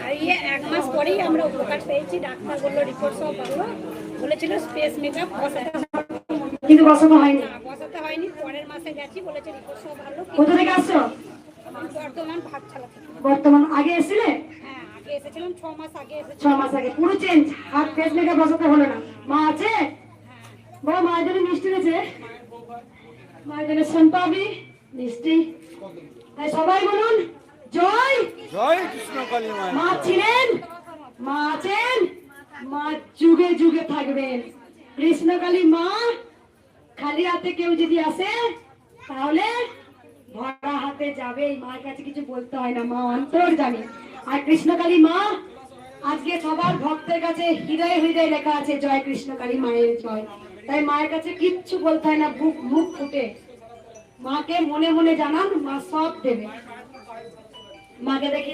খাইয়ে এক মাস পরেই আমরা উপকার পেয়েছি। ডাক্তার বলল রিপোর্ট সব বলেছিল স্পেস মেকআপ বসাতে কিন্তু বসানো হয়নি। বসাতে হয়নি। পরের মাসে গেছি বলেছে রিপোর্ট সব ভালো। কোথা থেকে আসছো? বর্তমান ভাতছালা থেকে। বর্তমান আগে এসেছিলে? হ্যাঁ আগে এসেছিলাম ছ মাস আগে ছ মাস আগে। পুরো চেঞ্জ হাত ফেস মেকআপ বসাতে হলো না। মা আছে? বড় মায়ের জন্য মিষ্টি রয়েছে মায়ের জন্য সোনপাবি মিষ্টি। তাই সবাই বলুন জয়। জয় কৃষ্ণ কালী মা মা ছিলেন মা আছেন মা যুগে যুগে থাকবেন। কৃষ্ণকালী মা খালি হাতে কেউ যদি আসে তাহলে ভরা হাতে যাবে। মার কাছে কিছু বলতে হয় না মা অন্তর জানে। আর কৃষ্ণকালী মা আজকে সবার ভক্তের কাছে হৃদয় হৃদয় লেখা আছে জয় কৃষ্ণকালী মায়ের জয়। তাই মায়ের কাছে কিচ্ছু বলতে হয় না বুক মুখ ফুটে। মাকে মনে মনে জানান মা সব দেবে। মাকে দেখি